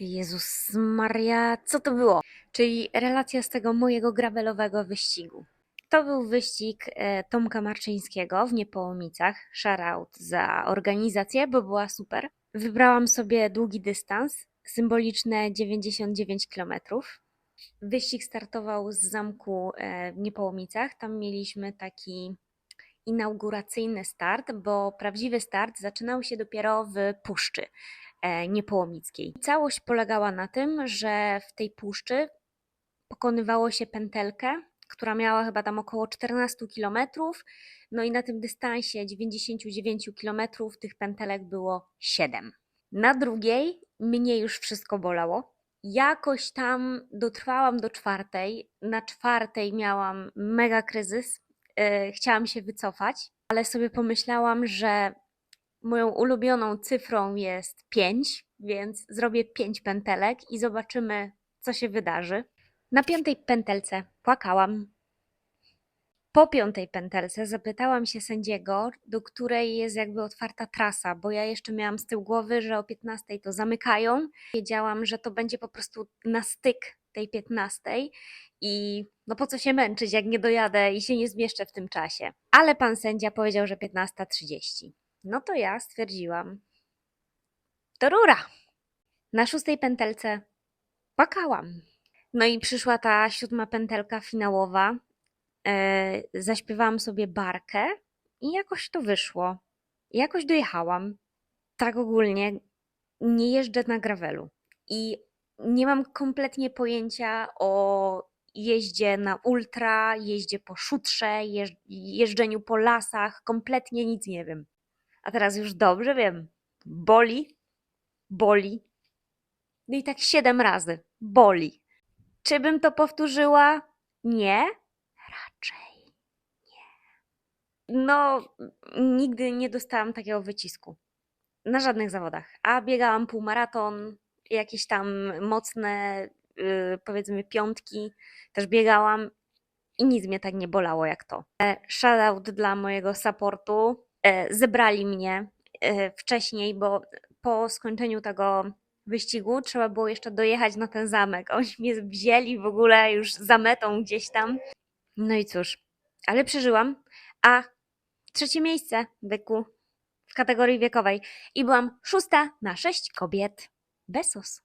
Jezus Maria, co to było? Czyli relacja z tego mojego gravelowego wyścigu. To był wyścig e, Tomka Marczyńskiego w Niepołomicach. Shoutout za organizację, bo była super. Wybrałam sobie długi dystans, symboliczne 99 km. Wyścig startował z zamku e, w Niepołomicach. Tam mieliśmy taki inauguracyjny start, bo prawdziwy start zaczynał się dopiero w puszczy niepołomickiej. Całość polegała na tym, że w tej puszczy pokonywało się pętelkę, która miała chyba tam około 14 km. No i na tym dystansie 99 km tych pętelek było 7. Na drugiej mnie już wszystko bolało. Jakoś tam dotrwałam do czwartej. Na czwartej miałam mega kryzys. Yy, chciałam się wycofać, ale sobie pomyślałam, że moją ulubioną cyfrą jest 5, więc zrobię 5 pętelek i zobaczymy, co się wydarzy. Na piątej pętelce płakałam. Po piątej pętelce zapytałam się sędziego, do której jest jakby otwarta trasa, bo ja jeszcze miałam z tyłu głowy, że o 15 to zamykają. Wiedziałam, że to będzie po prostu na styk tej 15 i no po co się męczyć, jak nie dojadę i się nie zmieszczę w tym czasie. Ale pan sędzia powiedział, że 15.30. No to ja stwierdziłam, to rura. Na szóstej pętelce płakałam. No i przyszła ta siódma pętelka finałowa. E, zaśpiewałam sobie barkę i jakoś to wyszło. Jakoś dojechałam. Tak ogólnie nie jeżdżę na gravelu i nie mam kompletnie pojęcia o jeździe na ultra, jeździe po szutrze, jeżdż- jeżdżeniu po lasach, kompletnie nic nie wiem. A teraz już dobrze wiem. Boli, boli. No i tak siedem razy. Boli. Czy bym to powtórzyła? Nie. Raczej nie. No, nigdy nie dostałam takiego wycisku. Na żadnych zawodach. A biegałam półmaraton, jakieś tam mocne, yy, powiedzmy, piątki też biegałam i nic mnie tak nie bolało jak to. E, Shoutout dla mojego supportu. E, Zebrali mnie e, wcześniej, bo po skończeniu tego wyścigu trzeba było jeszcze dojechać na ten zamek. Oni mnie wzięli w ogóle już za metą gdzieś tam. No i cóż, ale przeżyłam. A trzecie miejsce byku w kategorii wiekowej i byłam szósta na sześć kobiet. Besos.